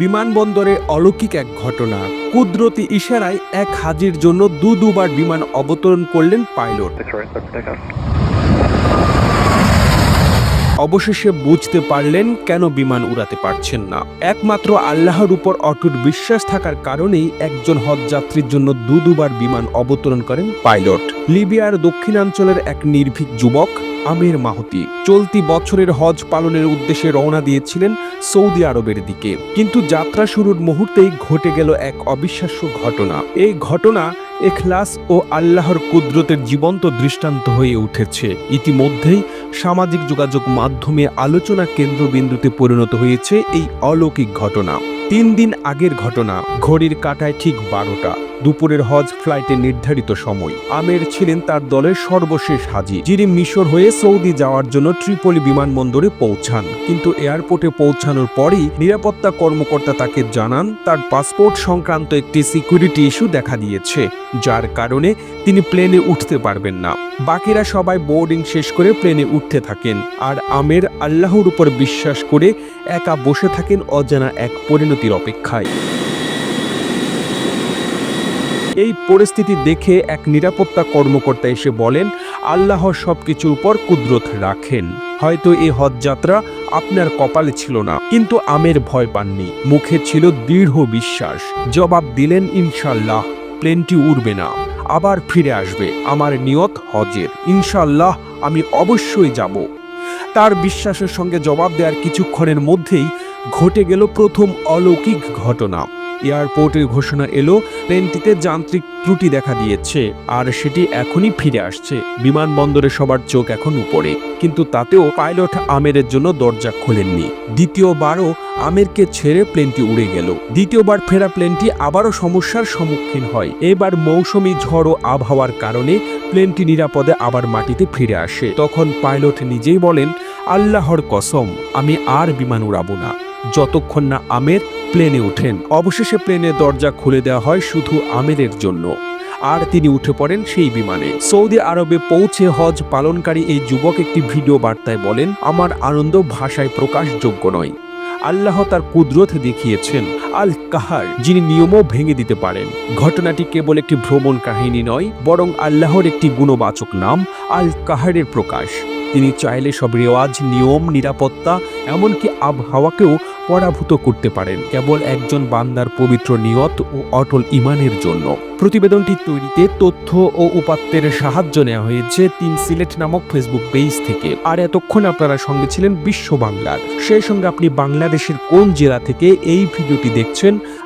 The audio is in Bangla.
বিমানবন্দরে অলৌকিক এক ঘটনা। কুদরতি ইশারায় এক হাজির জন্য দু দুবার বিমান অবতরণ করলেন পাইলট. অবশেষে বুঝতে পারলেন কেন বিমান উড়াতে পারছেন না। একমাত্র আল্লাহর উপর অটুট বিশ্বাস থাকার কারণেই একজন হজযাত্রীর জন্য দু দুবার বিমান অবতরণ করেন পাইলট। লিবিয়ার দক্ষিণাঞ্চলের এক নির্ভীক যুবক আমির মাহতি। চলতি বছরের হজ পালনের উদ্দেশ্যে রওনা দিয়েছিলেন সৌদি আরবের দিকে। কিন্তু যাত্রা শুরুর মুহূর্তেই ঘটে গেল এক অবিশ্বাস্য ঘটনা। এই ঘটনা এখলাস ও আল্লাহর কুদরতের জীবন্ত দৃষ্টান্ত হয়ে উঠেছে। ইতিমধ্যেই সামাজিক যোগাযোগ মাধ্যমে আলোচনা কেন্দ্রবিন্দুতে পরিণত হয়েছে এই অলৌকিক ঘটনা। তিন দিন আগের ঘটনা। ঘড়ির কাটায় ঠিক বারোটা। দুপুরের হজ ফ্লাইটের নির্ধারিত সময়। আমের ছিলেন তার দলের সর্বশেষ হাজি, যিনি মিশর হয়ে সৌদি যাওয়ার জন্য ত্রিপলি বিমানবন্দরে পৌঁছান। কিন্তু এয়ারপোর্টে পৌঁছানোর পরই নিরাপত্তা কর্মকর্তা তাকে জানান, তার পাসপোর্ট সংক্রান্ত একটি সিকিউরিটি ইস্যু দেখা দিয়েছে, যার কারণে তিনি প্লেনে উঠতে পারবেন না। বাকিরা সবাই বোর্ডিং শেষ করে প্লেনে উঠতে থাকেন, আর আমের আল্লাহর উপর বিশ্বাস করে একা বসে থাকেন অজানা এক পরিণতির অপেক্ষায়। এই পরিস্থিতি দেখে এক নিরাপত্তা কর্মকর্তা এসে বলেন, আল্লাহ সবকিছুর উপর কুদরত রাখেন। হয়তো এই হজযাত্রা আপনার কপালে ছিল না, কিন্তু আমের ভয় পাননি। মুখে ছিল দৃঢ় বিশ্বাস। জবাব দিলেন ইনশাল্লাহ প্লেনটি উড়বে না। আবার ফিরে আসবে। আমার নিয়ত হজের। ইনশাল্লাহ আমি অবশ্যই যাব। তার বিশ্বাসের সঙ্গে জবাব দেওয়ার কিছুক্ষণের মধ্যেই ঘটে গেল প্রথম অলৌকিক ঘটনা। এয়ারপোর্টের ঘোষণা এলো প্লেনটিতে যান্ত্রিক ত্রুটি দেখা দিয়েছে, আর সেটি এখনই ফিরে আসছে। বিমানবন্দরে সবার চোখ এখন উপরে, কিন্তু তাতেও পাইলট আমেরের জন্য দরজা খোলেননি। দ্বিতীয়বারও আমেরকে ছেড়ে প্লেনটি উড়ে গেল। দ্বিতীয়বার ফেরা প্লেনটি আবারও সমস্যার সম্মুখীন হয়। এবার মৌসুমী ঝড় ও আবহাওয়ার কারণে প্লেনটি নিরাপদে আবার মাটিতে ফিরে আসে। তখন পাইলট নিজেই বলেন, আল্লাহর কসম, আমি আর বিমান উড়াবো না। যতক্ষণ না আমের প্লেনে ওঠেন। অবশেষে প্লেনের দরজা খুলে দেওয়া হয় শুধু আমেরের জন্য। আর তিনি উঠে পড়েন সেই বিমানে। সৌদি আরবে পৌঁছে হজ পালনকারী এই যুবক একটি ভিডিও বার্তায় বলেন, আমার আনন্দ ভাষায় প্রকাশযোগ্য নয়। আল্লাহ তার কুদরত দেখিয়েছেন আল কাহার যিনি নিয়মও ভেঙে দিতে পারেন। ঘটনাটি কেবল একটি ভ্রমণ কাহিনী নয়, বরং আল্লাহর একটি গুণবাচক নাম আল কাহারের প্রকাশ। তিনি চাইলে সব রেওয়াজ, নিয়ম, নিরাপত্তা, এমনকি আবহাওয়াকেও পরাভূত করতে পারেন। কেবল একজন বান্দার পবিত্র নিয়ত ও অটল ইমানের জন্য। প্রতিবেদনটি তৈরিতে তথ্য ও উপাত্তের সাহায্য নেওয়া হয়েছে তিন সিলেট নামক ফেসবুক পেজ থেকে। আর এতক্ষণ আপনারা সঙ্গে ছিলেন বিশ্ব বাংলার। সেই সঙ্গে আপনি বাংলাদেশের কোন জেলা থেকে এই ভিডিওটি দেখছেন